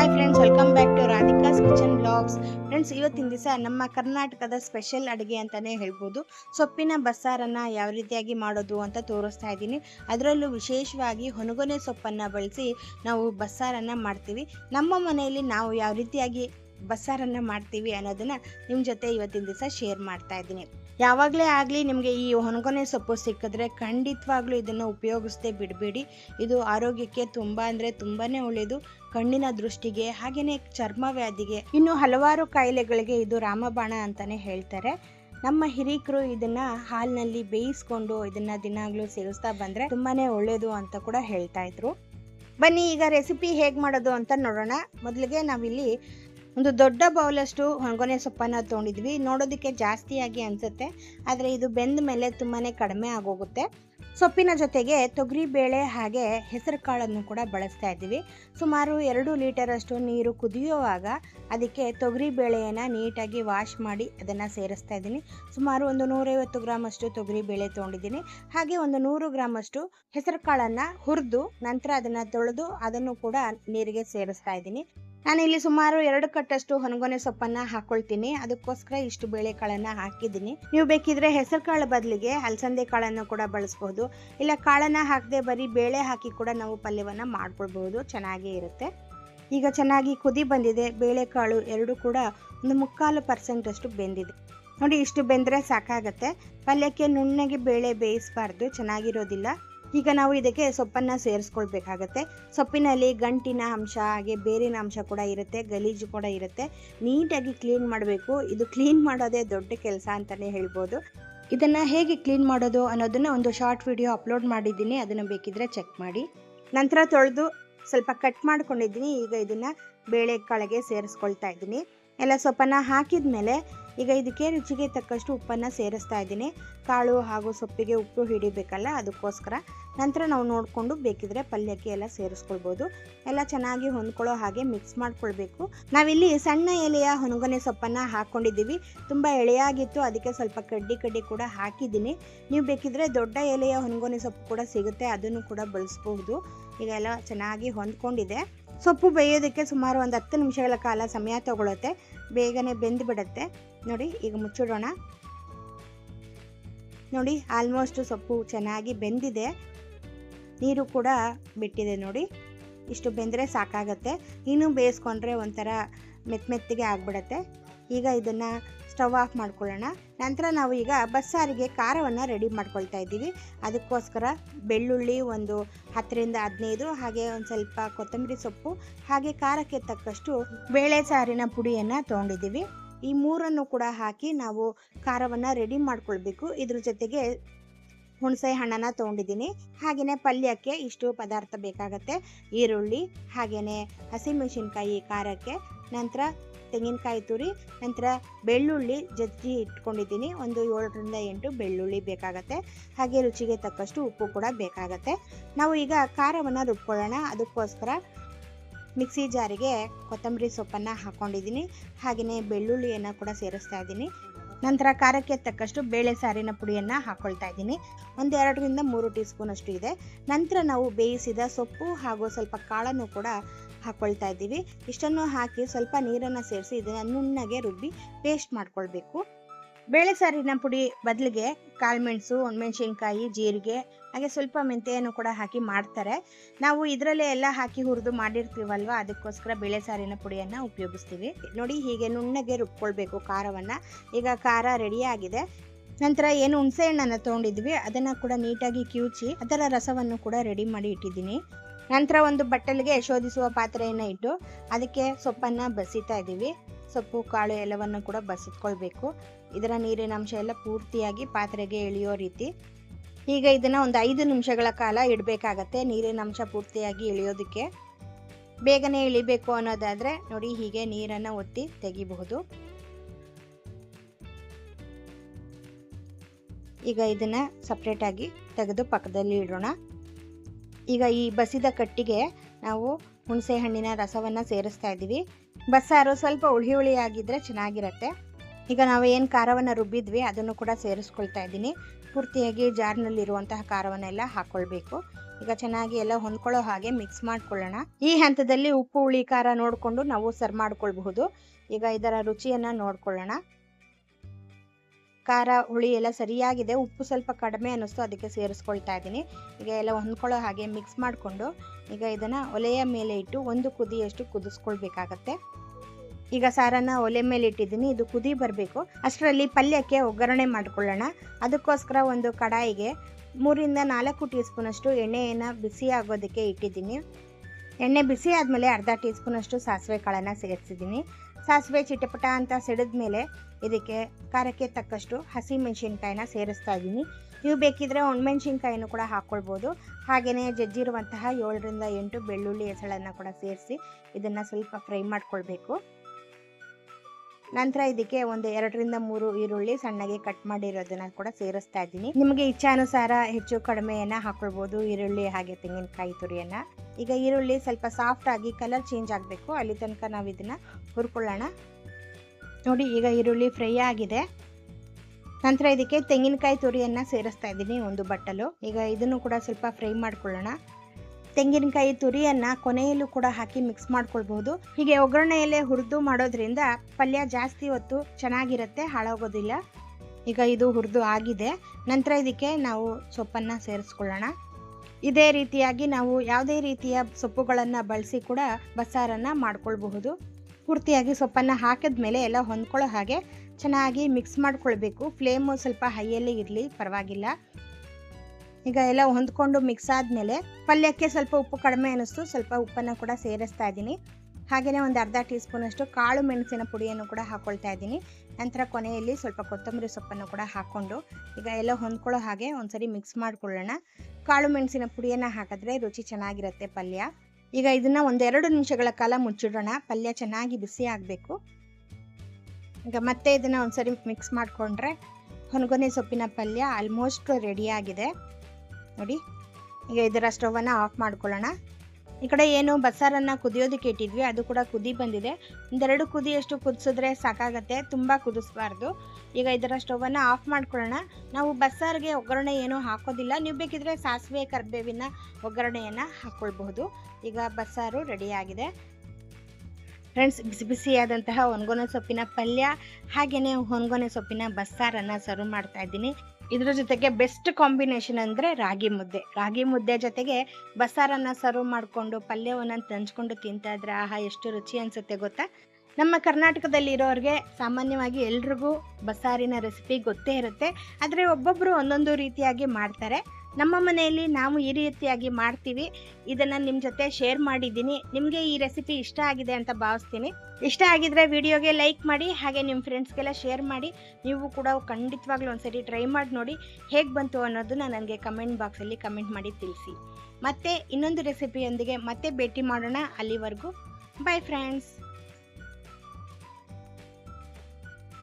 Hi friends welcome back to Radhika's kitchen blogs friends ಇವತ್ತಿನ ದಿವಸ ನಮ್ಮ ಕರ್ನಾಟಕದ ಸ್ಪೆಷಲ್ ಅಡುಗೆ ಅಂತಲೇ ಹೇಳ್ಬೋದು. ಸೊಪ್ಪಿನ ಬಸ್ಸಾರನ್ನು ಯಾವ ರೀತಿಯಾಗಿ ಮಾಡೋದು ಅಂತ ತೋರಿಸ್ತಾ ಇದ್ದೀನಿ. ಅದರಲ್ಲೂ ವಿಶೇಷವಾಗಿ ಹೊನಗೊನೆ ಸೊಪ್ಪನ್ನು ಬಳಸಿ ನಾವು ಬಸ್ಸಾರನ್ನು ಮಾಡ್ತೀವಿ. ನಮ್ಮ ಮನೆಯಲ್ಲಿ ನಾವು ಯಾವ ರೀತಿಯಾಗಿ ಬಸ್ಸಾರನ್ನು ಮಾಡ್ತೀವಿ ಅನ್ನೋದನ್ನು ನಿಮ್ಮ ಜೊತೆ ಇವತ್ತಿನ ದಿವಸ ಶೇರ್ ಮಾಡ್ತಾ ಇದ್ದೀನಿ. ಯಾವಾಗಲೇ ಆಗಲಿ ನಿಮಗೆ ಈ ಹೊನಗೊನೆ ಸೊಪ್ಪು ಸಿಕ್ಕಿದ್ರೆ ಖಂಡಿತವಾಗ್ಲೂ ಇದನ್ನು ಉಪಯೋಗಿಸದೆ ಬಿಡಬೇಡಿ. ಇದು ಆರೋಗ್ಯಕ್ಕೆ ತುಂಬ ಅಂದರೆ ತುಂಬಾ ಒಳ್ಳೆಯದು ಕಣ್ಣಿನ ದೃಷ್ಟಿಗೆ ಹಾಗೆಯೇ ಚರ್ಮ ವ್ಯಾಧಿಗೆ ಇನ್ನು ಹಲವಾರು ಕಾಯಿಲೆಗಳಿಗೆ ಇದು ರಾಮಬಾಣ ಅಂತಾನೆ ಹೇಳ್ತಾರೆ. ನಮ್ಮ ಹಿರೀಕರು ಇದನ್ನ ಹಾಲಿನಲ್ಲಿ ಬೇಯಿಸ್ಕೊಂಡು ಇದನ್ನ ದಿನಾಗ್ಲೂ ಸೇವಿಸ್ತಾ ಬಂದ್ರೆ ತುಂಬಾನೇ ಒಳ್ಳೇದು ಅಂತ ಕೂಡ ಹೇಳ್ತಾ ಇದ್ರು. ಬನ್ನಿ ಈಗ ರೆಸಿಪಿ ಹೇಗೆ ಮಾಡೋದು ಅಂತ ನೋಡೋಣ. ಮೊದಲಿಗೆ ನಾವಿಲ್ಲಿ ಒಂದು ದೊಡ್ಡ ಬೌಲಷ್ಟು ಹೊಂಗೊನೆ ಸೊಪ್ಪನ್ನು ತೊಗೊಂಡಿದ್ವಿ. ನೋಡೋದಕ್ಕೆ ಜಾಸ್ತಿಯಾಗಿ ಅನಿಸುತ್ತೆ. ಆದರೆ ಇದು ಬೆಂದ ಮೇಲೆ ತುಂಬಾ ಕಡಿಮೆ ಆಗೋಗುತ್ತೆ. ಸೊಪ್ಪಿನ ಜೊತೆಗೆ ತೊಗರಿ ಬೇಳೆ ಹಾಗೆ ಹೆಸರು ಕಾಳನ್ನು ಕೂಡ ಬಳಸ್ತಾ ಇದ್ದೀವಿ. ಸುಮಾರು ಎರಡು ಲೀಟರಷ್ಟು ನೀರು ಕುದಿಯುವಾಗ ಅದಕ್ಕೆ ತೊಗರಿ ಬೇಳೆಯನ್ನು ನೀಟಾಗಿ ವಾಶ್ ಮಾಡಿ ಅದನ್ನು ಸೇರಿಸ್ತಾ ಇದ್ದೀನಿ. ಸುಮಾರು ಒಂದು ನೂರೈವತ್ತು ಗ್ರಾಮಷ್ಟು ತೊಗರಿ ಬೇಳೆ ತೊಗೊಂಡಿದ್ದೀನಿ. ಹಾಗೆ ಒಂದು ನೂರು ಗ್ರಾಮಷ್ಟು ಹೆಸರು ಕಾಳನ್ನು ಹುರಿದು ನಂತರ ಅದನ್ನು ತೊಳೆದು ಅದನ್ನು ಕೂಡ ನೀರಿಗೆ ಸೇರಿಸ್ತಾ ಇದ್ದೀನಿ. ನಾನಿಲ್ಲಿ ಸುಮಾರು ಎರಡು ಕಟ್ಟಷ್ಟು ಹೊನಗೊನೆ ಸೊಪ್ಪನ್ನ ಹಾಕೊಳ್ತೀನಿ. ಅದಕ್ಕೋಸ್ಕರ ಇಷ್ಟು ಬೇಳೆಕಾಳನ್ನ ಹಾಕಿದ್ದೀನಿ. ನೀವು ಬೇಕಿದ್ರೆ ಹೆಸರು ಕಾಳು ಬದಲಿಗೆ ಅಲಸಂದೆ ಕಾಳನ್ನು ಕೂಡ ಬಳಸಬಹುದು ಇಲ್ಲ ಕಾಳನ್ನ ಹಾಕದೆ ಬರೀ ಬೇಳೆ ಹಾಕಿ ಕೂಡ ನಾವು ಪಲ್ಯವನ್ನ ಮಾಡ್ಕೊಳ್ಬಹುದು ಚೆನ್ನಾಗೇ ಇರುತ್ತೆ. ಈಗ ಚೆನ್ನಾಗಿ ಕುದಿ ಬಂದಿದೆ. ಬೇಳೆಕಾಳು ಎರಡು ಕೂಡ ಒಂದು ಮುಕ್ಕಾಲು ಪರ್ಸೆಂಟ್ ಅಷ್ಟು ಬೆಂದಿದೆ. ನೋಡಿ ಇಷ್ಟು ಬೆಂದರೆ ಸಾಕಾಗತ್ತೆ. ಪಲ್ಯಕ್ಕೆ ನುಣ್ಣಗೆ ಬೇಳೆ ಬೇಯಿಸಬಾರ್ದು. ಚೆನ್ನಾಗಿರೋದಿಲ್ಲ. ಈಗ ನಾವು ಇದಕ್ಕೆ ಸೊಪ್ಪನ್ನು ಸೇರಿಸ್ಕೊಳ್ಬೇಕಾಗತ್ತೆ. ಸೊಪ್ಪಿನಲ್ಲಿ ಗಂಟಿನ ಅಂಶ, ಹಾಗೆ ಬೇರಿನ ಅಂಶ ಕೂಡ ಇರುತ್ತೆ, ಗಲೀಜು ಕೂಡ ಇರುತ್ತೆ. ನೀಟಾಗಿ ಕ್ಲೀನ್ ಮಾಡಬೇಕು. ಇದು ಕ್ಲೀನ್ ಮಾಡೋದೇ ದೊಡ್ಡ ಕೆಲಸ ಅಂತಲೇ ಹೇಳ್ಬೋದು. ಇದನ್ನು ಹೇಗೆ ಕ್ಲೀನ್ ಮಾಡೋದು ಅನ್ನೋದನ್ನ ಒಂದು ಶಾರ್ಟ್ ವಿಡಿಯೋ ಅಪ್ಲೋಡ್ ಮಾಡಿದ್ದೀನಿ. ಅದನ್ನು ಬೇಕಿದ್ರೆ ಚೆಕ್ ಮಾಡಿ. ನಂತರ ತೊಳೆದು ಸ್ವಲ್ಪ ಕಟ್ ಮಾಡ್ಕೊಂಡಿದ್ದೀನಿ. ಈಗ ಇದನ್ನು ಬೇಳೆ ಕಾಳಿಗೆ ಸೇರಿಸ್ಕೊಳ್ತಾ ಇದ್ದೀನಿ. ಎಲ್ಲ ಸೊಪ್ಪನ್ನು ಹಾಕಿದ ಮೇಲೆ ಈಗ ಇದಕ್ಕೆ ರುಚಿಗೆ ತಕ್ಕಷ್ಟು ಉಪ್ಪನ್ನು ಸೇರಿಸ್ತಾ ಇದ್ದೀನಿ. ಕಾಳು ಹಾಗೂ ಸೊಪ್ಪಿಗೆ ಉಪ್ಪು ಹಿಡಿಬೇಕಲ್ಲ, ಅದಕ್ಕೋಸ್ಕರ. ನಂತರ ನಾವು ನೋಡಿಕೊಂಡು ಬೇಕಿದ್ರೆ ಪಲ್ಯಕ್ಕೆ ಎಲ್ಲ ಸೇರಿಸ್ಕೊಳ್ಬೋದು. ಎಲ್ಲ ಚೆನ್ನಾಗಿ ಹೊಂದ್ಕೊಳ್ಳೋ ಹಾಗೆ ಮಿಕ್ಸ್ ಮಾಡ್ಕೊಳ್ಬೇಕು. ನಾವಿಲ್ಲಿ ಸಣ್ಣ ಎಲೆಯ ಹೊನಗನೆ ಸೊಪ್ಪನ್ನು ಹಾಕ್ಕೊಂಡಿದ್ದೀವಿ ತುಂಬ ಎಳೆಯಾಗಿತ್ತು, ಅದಕ್ಕೆ ಸ್ವಲ್ಪ ಕಡ್ಡಿ ಕಡ್ಡಿ ಕೂಡ ಹಾಕಿದ್ದೀನಿ. ನೀವು ಬೇಕಿದ್ರೆ ದೊಡ್ಡ ಎಲೆಯ ಹೊನಗೊನೆ ಸೊಪ್ಪು ಕೂಡ ಸಿಗುತ್ತೆ, ಅದನ್ನು ಕೂಡ ಬಳಸ್ಬಹುದು. ಈಗ ಎಲ್ಲ ಚೆನ್ನಾಗಿ ಹೊಂದ್ಕೊಂಡಿದೆ. ಸೊಪ್ಪು ಬೇಯೋದಕ್ಕೆ ಸುಮಾರು ಒಂದು ಹತ್ತು ನಿಮಿಷಗಳ ಕಾಲ ಸಮಯ ತಗೊಳುತ್ತೆ. ಬೇಗನೆ ಬೆಂದು ಬಿಡುತ್ತೆ ನೋಡಿ, ಈಗ ಮುಚ್ಚಿಡೋಣ. ನೋಡಿ ಆಲ್ಮೋಸ್ಟ್ ಸೊಪ್ಪು ಚೆನ್ನಾಗಿ ಬೆಂದಿದೆ. ನೀರು ಕೂಡ ಬಿಟ್ಟಿದೆ ನೋಡಿ. ಇಷ್ಟು ಬೆಂದರೆ ಸಾಕಾಗತ್ತೆ. ಇನ್ನೂ ಬೇಯಿಸ್ಕೊಂಡ್ರೆ ಒಂಥರ ಮೆತ್ತ ಮೆತ್ತಿಗೆ ಆಗಿಬಿಡತ್ತೆ. ಈಗ ಇದನ್ನು ಸ್ಟವ್ ಆಫ್ ಮಾಡ್ಕೊಳ್ಳೋಣ. ನಂತರ ನಾವು ಈಗ ಬಸ್ಸಾರಿಗೆ ಖಾರವನ್ನು ರೆಡಿ ಮಾಡ್ಕೊಳ್ತಾ ಇದ್ದೀವಿ. ಅದಕ್ಕೋಸ್ಕರ ಬೆಳ್ಳುಳ್ಳಿ ಒಂದು ಹತ್ತರಿಂದ ಹದಿನೈದು, ಹಾಗೆ ಒಂದು ಸ್ವಲ್ಪ ಕೊತ್ತಂಬರಿ ಸೊಪ್ಪು, ಹಾಗೆ ಖಾರಕ್ಕೆ ತಕ್ಕಷ್ಟು ಬೇಳೆ ಸಾರಿನ ಪುಡಿಯನ್ನು ತೊಗೊಂಡಿದ್ದೀವಿ. ಈ ಮೂರನ್ನು ಕೂಡ ಹಾಕಿ ನಾವು ಖಾರವನ್ನು ರೆಡಿ ಮಾಡ್ಕೊಳ್ಬೇಕು. ಇದ್ರ ಜೊತೆಗೆ ಹುಣಸೆ ಹಣ್ಣನ್ನು ತೊಗೊಂಡಿದ್ದೀನಿ. ಹಾಗೆಯೇ ಪಲ್ಯಕ್ಕೆ ಇಷ್ಟು ಪದಾರ್ಥ ಬೇಕಾಗುತ್ತೆ. ಈರುಳ್ಳಿ ಹಾಗೆಯೇ ಹಸಿಮೆಣಸಿನ್ಕಾಯಿ ಖಾರಕ್ಕೆ, ನಂತರ ತೆಂಗಿನಕಾಯಿ ತುರಿ, ನಂತರ ಬೆಳ್ಳುಳ್ಳಿ ಜಜ್ಜಿ ಇಟ್ಕೊಂಡಿದ್ದೀನಿ. ಒಂದು ಏಳರಿಂದ ಎಂಟು ಬೆಳ್ಳುಳ್ಳಿ ಬೇಕಾಗತ್ತೆ. ಹಾಗೆ ರುಚಿಗೆ ತಕ್ಕಷ್ಟು ಉಪ್ಪು ಕೂಡ ಬೇಕಾಗತ್ತೆ. ನಾವು ಈಗ ಖಾರವನ್ನು ರುಬ್ಕೊಳ್ಳೋಣ. ಅದಕ್ಕೋಸ್ಕರ ಮಿಕ್ಸಿ ಜಾರಿಗೆ ಕೊತ್ತಂಬರಿ ಸೊಪ್ಪನ್ನು ಹಾಕ್ಕೊಂಡಿದ್ದೀನಿ ಹಾಗೆಯೇ ಬೆಳ್ಳುಳ್ಳಿಯನ್ನು ಕೂಡ ಸೇರಿಸ್ತಾ ಇದ್ದೀನಿ. ನಂತರ ಖಾರಕ್ಕೆ ತಕ್ಕಷ್ಟು ಬೇಳೆ ಸಾರಿನ ಪುಡಿಯನ್ನು ಹಾಕ್ಕೊಳ್ತಾ ಇದ್ದೀನಿ. ಒಂದೆರಡರಿಂದ ಮೂರು ಟೀ ಸ್ಪೂನ್ ಅಷ್ಟು ಇದೆ. ನಂತರ ನಾವು ಬೇಯಿಸಿದ ಸೊಪ್ಪು ಹಾಗೂ ಸ್ವಲ್ಪ ಕಾಳನ್ನು ಕೂಡ ಹಾಕ್ಕೊಳ್ತಾ ಇದ್ದೀವಿ. ಇಷ್ಟನ್ನು ಹಾಕಿ ಸ್ವಲ್ಪ ನೀರನ್ನು ಸೇರಿಸಿ ಇದನ್ನು ನುಣ್ಣಗೆ ರುಬ್ಬಿ ಪೇಸ್ಟ್ ಮಾಡ್ಕೊಳ್ಬೇಕು. ಬೇಳೆ ಸಾರಿನ ಪುಡಿ ಬದಲಿಗೆ ಕಾಳುಮೆಣಸು ಒಣಮೆಣಸಿನ್ಕಾಯಿ, ಜೀರಿಗೆ, ಹಾಗೆ ಸ್ವಲ್ಪ ಮೆಂತೆಯನ್ನು ಕೂಡ ಹಾಕಿ ಮಾಡ್ತಾರೆ. ನಾವು ಇದರಲ್ಲೇ ಎಲ್ಲ ಹಾಕಿ ಹುರಿದು ಮಾಡಿರ್ತೀವಲ್ವ, ಅದಕ್ಕೋಸ್ಕರ ಬೇಳೆ ಸಾರಿನ ಪುಡಿಯನ್ನು ಉಪಯೋಗಿಸ್ತೀವಿ. ನೋಡಿ ಹೀಗೆ ನುಣ್ಣಗೆ ರುಬ್ಕೊಳ್ಬೇಕು ಖಾರವನ್ನು. ಈಗ ಖಾರ ರೆಡಿಯಾಗಿದೆ ನಂತರ ಏನು ಹುಣಸೆ ಹಣ್ಣನ್ನು ತೊಗೊಂಡಿದ್ವಿ, ಅದನ್ನು ಕೂಡ ನೀಟಾಗಿ ಕಿವುಚಿ ಅದರ ರಸವನ್ನು ಕೂಡ ರೆಡಿ ಮಾಡಿ ಇಟ್ಟಿದ್ದೀನಿ. ನಂತರ ಒಂದು ಬಟ್ಟಲಿಗೆ ಶೋಧಿಸುವ ಪಾತ್ರೆಯನ್ನು ಇಟ್ಟು ಅದಕ್ಕೆ ಸೊಪ್ಪನ್ನು ಬಸಿತಾ ಇದ್ದೀವಿ ಸೊಪ್ಪು, ಕಾಳು ಎಲ್ಲವನ್ನು ಕೂಡ ಬಸಿದ್ಕೊಳ್ಬೇಕು ಇದರ ನೀರಿನ ಅಂಶ ಎಲ್ಲ ಪೂರ್ತಿಯಾಗಿ ಪಾತ್ರೆಗೆ ಇಳಿಯೋ ರೀತಿ. ಈಗ ಇದನ್ನು ಒಂದು ಐದು ನಿಮಿಷಗಳ ಕಾಲ ಇಡಬೇಕಾಗತ್ತೆ. ನೀರಿನ ಅಂಶ ಪೂರ್ತಿಯಾಗಿ ಇಳಿಯೋದಕ್ಕೆ ಬೇಗನೆ ಇಳಿಬೇಕು ಅನ್ನೋದಾದರೆ ನೋಡಿ, ಹೀಗೆ ನೀರನ್ನು ಒತ್ತಿ ತೆಗಿಬಹುದು. ಈಗ ಇದನ್ನು ಸಪ್ರೇಟಾಗಿ ತೆಗೆದು ಪಕ್ಕದಲ್ಲಿ ಇಡೋಣ. ಈಗ ಈ ಬಸಿದ ಕಟ್ಟಿಗೆ ನಾವು ಹುಣಸೆ ಹಣ್ಣಿನ ರಸವನ್ನು ಸೇರಿಸ್ತಾ ಇದ್ದೀವಿ. ಬಸ್ಸಾರು ಸ್ವಲ್ಪ ಹುಳಿ ಹುಳಿ ಆಗಿದ್ರೆ ಚೆನ್ನಾಗಿರುತ್ತೆ. ಈಗ ನಾವು ಏನು ಖಾರವನ್ನು ರುಬ್ಬಿದ್ವಿ, ಅದನ್ನು ಕೂಡ ಸೇರಿಸ್ಕೊಳ್ತಾ ಇದ್ದೀನಿ. ಪೂರ್ತಿಯಾಗಿ ಜಾರ್ನಲ್ಲಿರುವಂತಹ ಖಾರವನ್ನೆಲ್ಲ ಹಾಕ್ಕೊಳ್ಬೇಕು ಈಗ ಚೆನ್ನಾಗಿ ಎಲ್ಲ ಹೊಂದ್ಕೊಳ್ಳೋ ಹಾಗೆ ಮಿಕ್ಸ್ ಮಾಡ್ಕೊಳ್ಳೋಣ. ಈ ಹಂತದಲ್ಲಿ ಉಪ್ಪು, ಹುಳಿ, ಖಾರ ನೋಡಿಕೊಂಡು ನಾವು ಸರ್ವ್ ಮಾಡ್ಕೊಳ್ಬಹುದು. ಈಗ ಇದರ ರುಚಿಯನ್ನ ನೋಡ್ಕೊಳ್ಳೋಣ. ಖಾರ, ಹುಳಿ ಎಲ್ಲ ಸರಿಯಾಗಿದೆ, ಉಪ್ಪು ಸ್ವಲ್ಪ ಕಡಿಮೆ ಅನ್ನಿಸ್ತು, ಅದಕ್ಕೆ ಸೇರಿಸ್ಕೊಳ್ತಾ ಇದ್ದೀನಿ. ಈಗ ಎಲ್ಲ ಹೊಂದ್ಕೊಳ್ಳೋ ಹಾಗೆ ಮಿಕ್ಸ್ ಮಾಡಿಕೊಂಡು, ಈಗ ಇದನ್ನು ಒಲೆಯ ಮೇಲೆ ಇಟ್ಟು ಒಂದು ಕುದಿಯಷ್ಟು ಕುದಿಸ್ಕೊಳ್ಬೇಕಾಗತ್ತೆ. ಈಗ ಸಾರನ್ನ ಒಲೆ ಮೇಲೆ ಇಟ್ಟಿದ್ದೀನಿ, ಇದು ಕುದಿ ಬರಬೇಕು. ಅಷ್ಟರಲ್ಲಿ ಪಲ್ಯಕ್ಕೆ ಒಗ್ಗರಣೆ ಮಾಡಿಕೊಳ್ಳೋಣ. ಅದಕ್ಕೋಸ್ಕರ ಒಂದು ಕಡಾಯಿಗೆ ಮೂರಿಂದ ನಾಲ್ಕು ಟೀ ಸ್ಪೂನಷ್ಟು ಎಣ್ಣೆಯನ್ನು ಬಿಸಿ ಆಗೋದಕ್ಕೆ ಇಟ್ಟಿದ್ದೀನಿ. ಎಣ್ಣೆ ಬಿಸಿ ಆದಮೇಲೆ ಅರ್ಧ ಟೀ ಸ್ಪೂನಷ್ಟು ಸಾಸಿವೆ ಕಾಳನ್ನು ಸೇರಿಸಿದ್ದೀನಿ. ಸಾಸಿವೆ ಚಿಟಪಟ ಅಂತ ಸಿಡಿದ ಮೇಲೆ ಇದಕ್ಕೆ ಖಾರಕ್ಕೆ ತಕ್ಕಷ್ಟು ಹಸಿ ಮೆಣಸಿನ್ಕಾಯಿನ ಸೇರಿಸ್ತಾ ಇದ್ದೀನಿ. ನೀವು ಬೇಕಿದ್ರೆ ಒಣಮೆಣ್ಸಿನ್ಕಾಯಿನೂ ಕೂಡ ಹಾಕ್ಕೊಳ್ಬೋದು ಹಾಗೆಯೇ ಜಜ್ಜಿರುವಂತಹ ಏಳರಿಂದ ಎಂಟು ಬೆಳ್ಳುಳ್ಳಿ ಹೆಸಳನ್ನು ಕೂಡ ಸೇರಿಸಿ ಇದನ್ನು ಸ್ವಲ್ಪ ಫ್ರೈ ಮಾಡ್ಕೊಳ್ಬೇಕು. ನಂತರ ಇದಕ್ಕೆ ಒಂದು ಎರಡರಿಂದ ಮೂರು ಈರುಳ್ಳಿ ಸಣ್ಣಗೆ ಕಟ್ ಮಾಡಿರೋದನ್ನ ಕೂಡ ಸೇರಿಸ್ತಾ ಇದ್ದೀನಿ. ನಿಮಗೆ ಇಚ್ಛಾನುಸಾರ ಹೆಚ್ಚು ಕಡಿಮೆಯನ್ನ ಹಾಕೊಳ್ಬೋದು, ಈರುಳ್ಳಿ ಹಾಗೆ ತೆಂಗಿನಕಾಯಿ ತುರಿಯನ್ನ. ಈಗ ಈರುಳ್ಳಿ ಸ್ವಲ್ಪ ಸಾಫ್ಟ್ ಆಗಿ ಕಲರ್ ಚೇಂಜ್ ಆಗಬೇಕು, ಅಲ್ಲಿ ತನಕ ನಾವು ಇದನ್ನ ಹುರ್ಕೊಳ್ಳೋಣ. ನೋಡಿ, ಈಗ ಈರುಳ್ಳಿ ಫ್ರೈ ಆಗಿದೆ. ನಂತರ ಇದಕ್ಕೆ ತೆಂಗಿನಕಾಯಿ ತುರಿಯನ್ನ ಸೇರಿಸ್ತಾ ಇದ್ದೀನಿ ಒಂದು ಬಟ್ಟಲು. ಈಗ ಇದನ್ನು ಕೂಡ ಸ್ವಲ್ಪ ಫ್ರೈ ಮಾಡ್ಕೊಳ್ಳೋಣ. ತೆಂಗಿನಕಾಯಿ ತುರಿಯನ್ನ ಕೊನೆಯಲ್ಲೂ ಕೂಡ ಹಾಕಿ ಮಿಕ್ಸ್ ಮಾಡ್ಕೊಳ್ಬಹುದು. ಹೀಗೆ ಒಗ್ಗರಣೆಯಲ್ಲೇ ಹುರಿದು ಮಾಡೋದ್ರಿಂದ ಪಲ್ಯ ಜಾಸ್ತಿ ಹೊತ್ತು ಚೆನ್ನಾಗಿರುತ್ತೆ, ಹಾಳಾಗೋದಿಲ್ಲ. ಈಗ ಇದು ಹುರಿದು ಆಗಿದೆ. ನಂತರ ಇದಕ್ಕೆ ನಾವು ಸೊಪ್ಪನ್ನು ಸೇರಿಸ್ಕೊಳ್ಳೋಣ. ಇದೇ ರೀತಿಯಾಗಿ ನಾವು ಯಾವುದೇ ರೀತಿಯ ಸೊಪ್ಪುಗಳನ್ನು ಬಳಸಿ ಕೂಡ ಬಸ್ಸಾರನ್ನು ಮಾಡ್ಕೊಳ್ಬಹುದು. ಪೂರ್ತಿಯಾಗಿ ಸೊಪ್ಪನ್ನು ಹಾಕಿದ್ಮೇಲೆ ಎಲ್ಲ ಹೊಂದ್ಕೊಳ್ಳೋ ಹಾಗೆ ಚೆನ್ನಾಗಿ ಮಿಕ್ಸ್ ಮಾಡ್ಕೊಳ್ಬೇಕು. ಫ್ಲೇಮು ಸ್ವಲ್ಪ ಹೈಯಲ್ಲಿ ಇರಲಿ, ಪರವಾಗಿಲ್ಲ. ಈಗ ಎಲ್ಲ ಹೊಂದ್ಕೊಂಡು ಮಿಕ್ಸ್ ಆದಮೇಲೆ ಪಲ್ಯಕ್ಕೆ ಸ್ವಲ್ಪ ಉಪ್ಪು ಕಡಿಮೆ ಅನ್ನಿಸ್ತು. ಸ್ವಲ್ಪ ಉಪ್ಪನ್ನು ಕೂಡ ಸೇರಿಸ್ತಾ ಇದ್ದೀನಿ. ಹಾಗೆಯೇ ಒಂದು ಅರ್ಧ ಟೀ ಸ್ಪೂನಷ್ಟು ಕಾಳು ಮೆಣಸಿನ ಪುಡಿಯನ್ನು ಕೂಡ ಹಾಕ್ಕೊಳ್ತಾ ಇದ್ದೀನಿ. ನಂತರ ಕೊನೆಯಲ್ಲಿ ಸ್ವಲ್ಪ ಕೊತ್ತಂಬರಿ ಸೊಪ್ಪನ್ನು ಕೂಡ ಹಾಕ್ಕೊಂಡು ಈಗ ಎಲ್ಲ ಹೊಂದ್ಕೊಳ್ಳೋ ಹಾಗೆ ಒಂದ್ಸರಿ ಮಿಕ್ಸ್ ಮಾಡ್ಕೊಳ್ಳೋಣ. ಕಾಳು ಮೆಣಸಿನ ಪುಡಿಯನ್ನು ಹಾಕಿದ್ರೆ ರುಚಿ ಚೆನ್ನಾಗಿರುತ್ತೆ ಪಲ್ಯ. ಈಗ ಇದನ್ನು ಒಂದೆರಡು ನಿಮಿಷಗಳ ಕಾಲ ಮುಚ್ಚಿಡೋಣ. ಪಲ್ಯ ಚೆನ್ನಾಗಿ ಬಿಸಿ ಆಗಬೇಕು. ಈಗ ಮತ್ತೆ ಇದನ್ನು ಒಂದ್ಸರಿ ಮಿಕ್ಸ್ ಮಾಡಿಕೊಂಡ್ರೆ ಹೊನಗೊನೆ ಸೊಪ್ಪಿನ ಪಲ್ಯ ಆಲ್ಮೋಸ್ಟ್ ರೆಡಿಯಾಗಿದೆ ನೋಡಿ, ಈಗ ಇದರ ಸ್ಟವನ್ನು ಆಫ್ ಮಾಡ್ಕೊಳ್ಳೋಣ. ಈ ಕಡೆ ಏನು ಬಸ್ಸಾರನ್ನು ಕುದಿಯೋದಕ್ಕೆ ಇಟ್ಟಿದ್ವಿ, ಅದು ಕೂಡ ಕುದಿ ಬಂದಿದೆ. ಒಂದೆರಡು ಕುದಿಯಷ್ಟು ಕುದಿಸಿದ್ರೆ ಸಾಕಾಗತ್ತೆ, ತುಂಬ ಕುದಿಸ್ಬಾರ್ದು. ಈಗ ಇದರ ಸ್ಟವನ್ನು ಆಫ್ ಮಾಡ್ಕೊಳ್ಳೋಣ. ನಾವು ಬಸ್ಸಾರಿಗೆ ಒಗ್ಗರಣೆ ಏನೂ ಹಾಕೋದಿಲ್ಲ, ನೀವು ಬೇಕಿದ್ರೆ ಸಾಸಿವೆ, ಕರಿಬೇವಿನ ಒಗ್ಗರಣೆಯನ್ನು ಹಾಕ್ಕೊಳ್ಬಹುದು ಈಗ ಬಸ್ಸಾರು ರೆಡಿಯಾಗಿದೆ ಫ್ರೆಂಡ್ಸ್, ಬಿಸಿ ಬಿಸಿಯಾದಂತಹ ಒಣಗೊನೆ ಸೊಪ್ಪಿನ ಪಲ್ಯ ಹಾಗೆಯೇ ಒಣಗೊನೆ ಸೊಪ್ಪಿನ ಬಸ್ಸಾರನ್ನು ಸರ್ವ್ ಮಾಡ್ತಾ ಇದ್ದೀನಿ. ಇದ್ರ ಜೊತೆಗೆ ಬೆಸ್ಟ್ ಕಾಂಬಿನೇಷನ್ ಅಂದರೆ ರಾಗಿ ಮುದ್ದೆ. ರಾಗಿ ಮುದ್ದೆ ಜೊತೆಗೆ ಬಸಾರನ್ನ ಸರ್ವ್ ಮಾಡಿಕೊಂಡು, ಪಲ್ಯವನ್ನು ತಂಚ್ಕೊಂಡು ತಿಂತಾ ಇದ್ರೆ ಆಹಾ, ಎಷ್ಟು ರುಚಿ ಅನಿಸುತ್ತೆ ಗೊತ್ತಾ? ನಮ್ಮ ಕರ್ನಾಟಕದಲ್ಲಿ ಇರೋರಿಗೆ ಸಾಮಾನ್ಯವಾಗಿ ಎಲ್ರಿಗೂ ಬಸಾರಿನ ರೆಸಿಪಿ ಗೊತ್ತೇ ಇರುತ್ತೆ. ಆದರೆ ಒಬ್ಬೊಬ್ಬರು ಒಂದೊಂದು ರೀತಿಯಾಗಿ ಮಾಡ್ತಾರೆ. ನಮ್ಮ ಮನೆಯಲ್ಲಿ ನಾವು ಈ ರೀತಿಯಾಗಿ ಮಾಡ್ತೀವಿ. ಇದನ್ನು ನಿಮ್ಮ ಜೊತೆ ಶೇರ್ ಮಾಡಿದ್ದೀನಿ. ನಿಮಗೆ ಈ ರೆಸಿಪಿ ಇಷ್ಟ ಆಗಿದೆ ಅಂತ ಭಾವಿಸ್ತೀನಿ. ಇಷ್ಟ ಆಗಿದ್ರೆ ವಿಡಿಯೋಗೆ ಲೈಕ್ ಮಾಡಿ, ಹಾಗೆ ನಿಮ್ಮ ಫ್ರೆಂಡ್ಸ್ಗೆಲ್ಲ ಶೇರ್ ಮಾಡಿ. ನೀವು ಕೂಡ ಖಂಡಿತವಾಗ್ಲೂ ಒಂದ್ಸರಿ ಟ್ರೈ ಮಾಡಿ ನೋಡಿ. ಹೇಗೆ ಬಂತು ಅನ್ನೋದನ್ನ ನನಗೆ ಕಮೆಂಟ್ ಬಾಕ್ಸಲ್ಲಿ ಕಮೆಂಟ್ ಮಾಡಿ ತಿಳಿಸಿ. ಮತ್ತೆ ಇನ್ನೊಂದು ರೆಸಿಪಿಯೊಂದಿಗೆ ಮತ್ತೆ ಭೇಟಿ ಮಾಡೋಣ. ಅಲ್ಲಿವರೆಗೂ ಬಾಯ್ ಫ್ರೆಂಡ್ಸ್